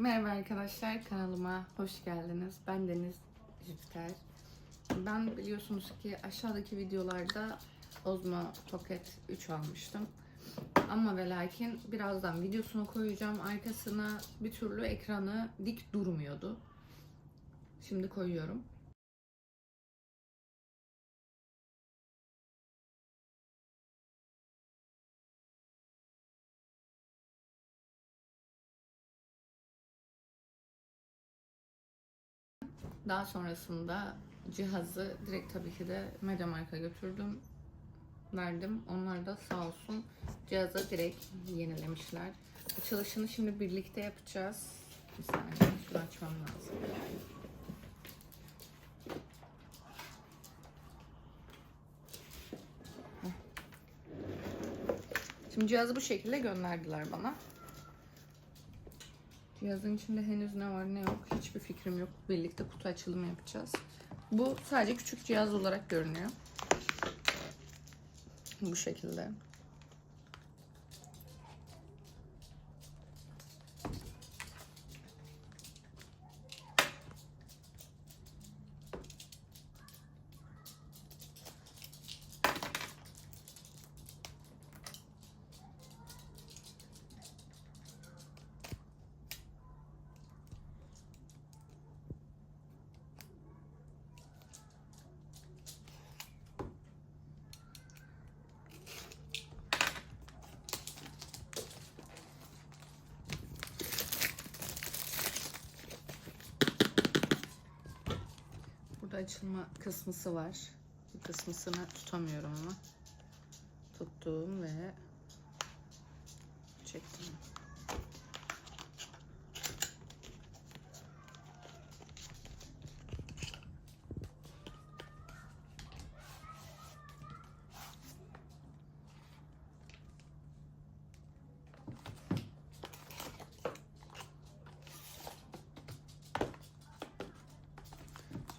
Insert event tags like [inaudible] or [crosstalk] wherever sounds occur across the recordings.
Merhaba arkadaşlar kanalıma hoş geldiniz. Ben Deniz Jüpiter. Ben biliyorsunuz ki aşağıdaki videolarda Ozmo Pocket 3 almıştım. Ama ve lakin birazdan videosunu koyacağım. Arkasına bir türlü ekranı dik durmuyordu. Şimdi koyuyorum. Daha sonrasında cihazı direkt tabii ki de Mediamarkt'a götürdüm. Verdim. Onlar da sağ olsun cihazı direkt yenilemişler. Açılışını şimdi birlikte yapacağız. Bir saniye şunu açmam lazım. Şimdi cihazı bu şekilde gönderdiler bana. Cihazın içinde henüz ne var ne yok hiçbir fikrim yok. Birlikte kutu açılımı yapacağız. Bu sadece küçük cihaz olarak görünüyor. Bu şekilde. Burada açılma kısmısı var. Bu kısmısını tutamıyorum ama. Tuttum ve çektim.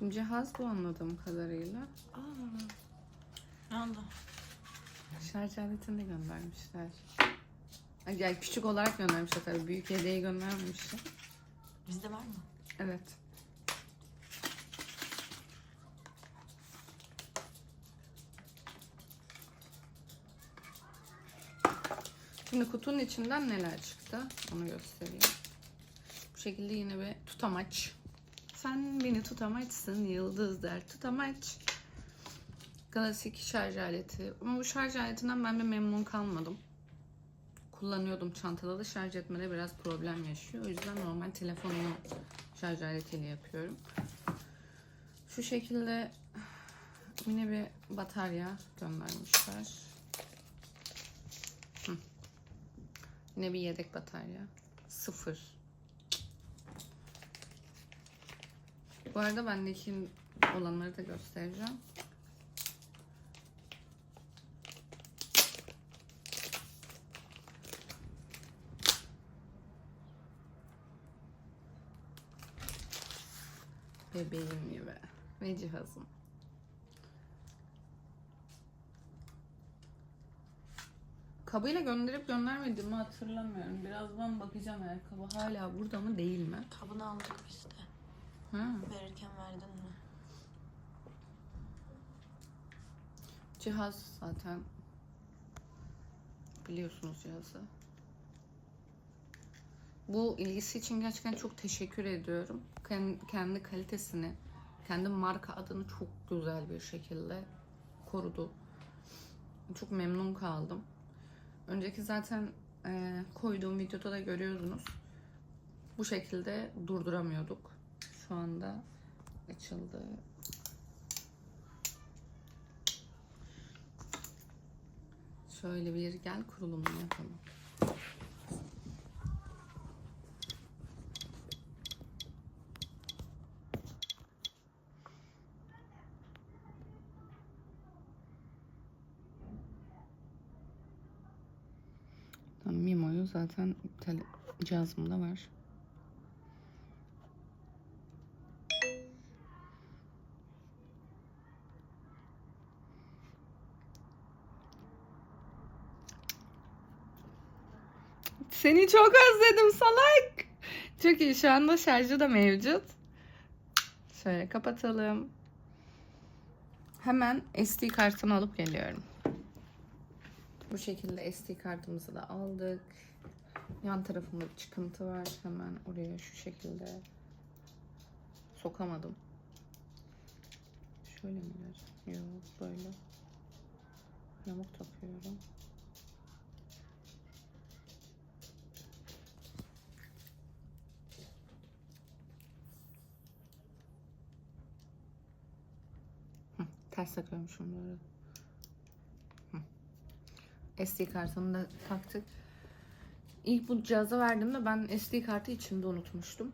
Şimdi cihaz bu anladığım kadarıyla. Aa, ne oldu? Şarj aletini de göndermişler. Yani küçük olarak göndermişler tabii. Büyük hediye göndermemişler. Bizde var mı? Evet. Şimdi kutunun içinden neler çıktı onu göstereyim. Bu şekilde yine bir tutamaç. Sen beni tutamaçsın yıldızlar tutamaç. Klasik şarj aleti. Ama bu şarj aletinden ben bir memnun kalmadım. Kullanıyordum çantada da şarj etmede biraz problem yaşıyor. O yüzden normal telefonumu şarj aletiyle yapıyorum. Şu şekilde yine bir batarya göndermişler. Hı. Yine bir yedek batarya. Sıfır. Bu arada bendeki olanları da göstereceğim. Bebeğim gibi. Ve cihazım. Kabıyla gönderip göndermediğimi hatırlamıyorum. Birazdan bakacağım eğer kabı hala burada mı değil mi? Kabını aldık biz Verirken verdin mi? Cihaz zaten biliyorsunuz cihazı. Bu ilgisi için gerçekten çok teşekkür ediyorum. Kendi, kendi kalitesini, kendi marka adını çok güzel bir şekilde korudu. Çok memnun kaldım. Önceki zaten e, koyduğum videoda da görüyordunuz. Bu şekilde durduramıyorduk. Şu anda açıldı. Şöyle bir gel kurulumunu yapalım. Mimo'yu zaten tele- cihazımda var. Seni çok özledim salak. Çok iyi. Şu anda şarjı da mevcut. Şöyle kapatalım. Hemen SD kartını alıp geliyorum. Bu şekilde SD kartımızı da aldık. Yan tarafında bir çıkıntı var. Hemen oraya şu şekilde sokamadım. Şöyle mi? Yok böyle. Yamuk takıyorum. Hı, ters takıyormuşum böyle. SD kartını da taktık. İlk bu cihaza verdiğimde ben SD kartı içinde unutmuştum.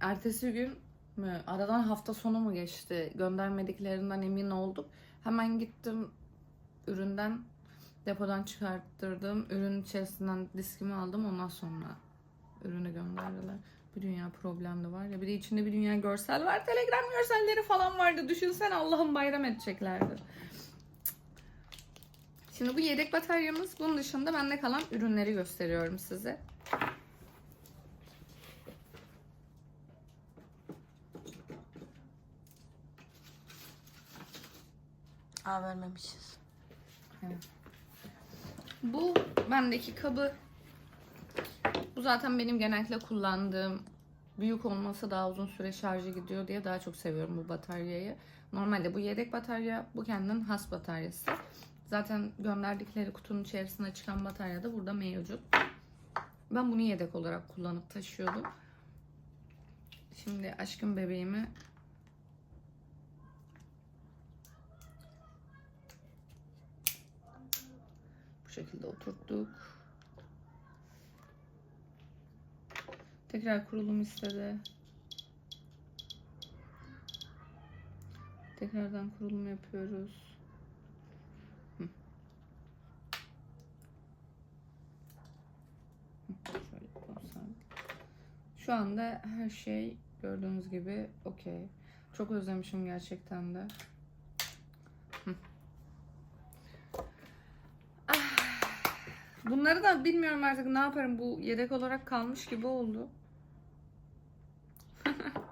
Ertesi gün mü, aradan hafta sonu mu geçti göndermediklerinden emin olduk. Hemen gittim üründen depodan çıkarttırdım. Ürün içerisinden diskimi aldım ondan sonra ürünü gönderdiler. Bir dünya problemli var ya bir de içinde bir dünya görsel var. Telegram görselleri falan vardı. Düşünsen Allah'ım bayram edeceklerdi. Şimdi bu yedek bataryamız. Bunun dışında bende kalan ürünleri gösteriyorum size. Aa vermemişiz. Bu bendeki kabı. Zaten benim genellikle kullandığım büyük olması daha uzun süre şarjı gidiyor diye daha çok seviyorum bu bataryayı. Normalde bu yedek batarya, bu kendinin has bataryası. Zaten gönderdikleri kutunun içerisine çıkan batarya da burada mevcut. Ben bunu yedek olarak kullanıp taşıyordum. Şimdi aşkım bebeğimi bu şekilde oturttuk. Tekrar kurulum istedi. Tekrardan kurulum yapıyoruz. Hı. Şu anda her şey gördüğünüz gibi okey. Çok özlemişim gerçekten de. Ah. Bunları da bilmiyorum artık ne yaparım. Bu yedek olarak kalmış gibi oldu.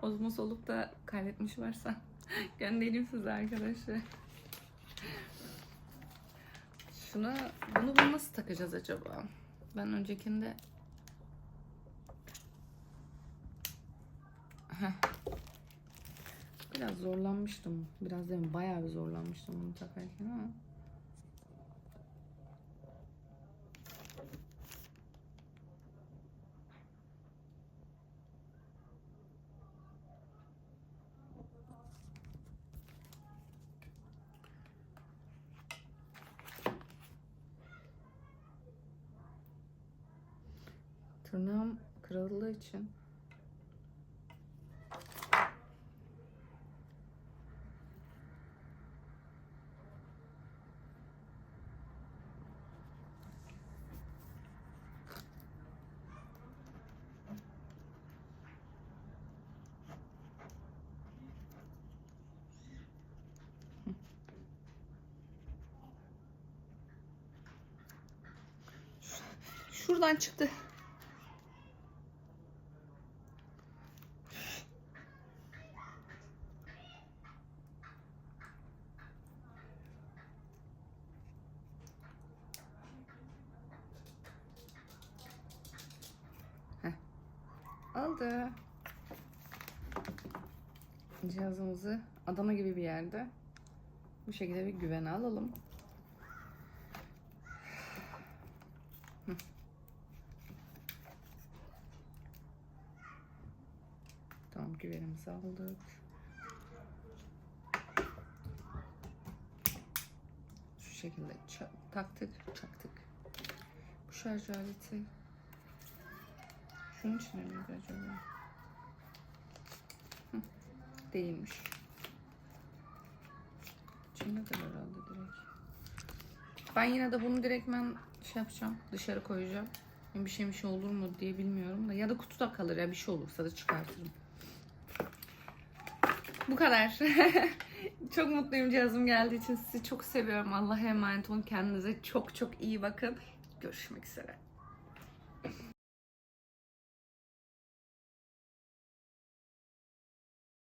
Ozmos olup da kaybetmiş varsa [laughs] göndereyim size arkadaşlar. Şuna bunu bunu nasıl takacağız acaba? Ben öncekinde. Biraz zorlanmıştım. Biraz mi? Bayağı bir zorlanmıştım bunu takarken ama. Tırnağım kırıldığı için şuradan çıktı. Heh. Aldı. Cihazımızı Adana gibi bir yerde bu şekilde bir güvene alalım. Tamam güvenimizi aldık. Şu şekilde taktık, çaktık. Bu şarj aleti şunun içine miydi acaba? Hı, değilmiş. İçinde kadar herhalde direkt. Ben yine de bunu direktmen şey yapacağım. Dışarı koyacağım. Bir şey bir şey olur mu diye bilmiyorum da. Ya da kutuda kalır ya bir şey olursa da çıkartırım. Bu kadar. [laughs] çok mutluyum cihazım geldiği için. Sizi çok seviyorum. Allah'a emanet olun. Kendinize çok çok iyi bakın. Görüşmek üzere.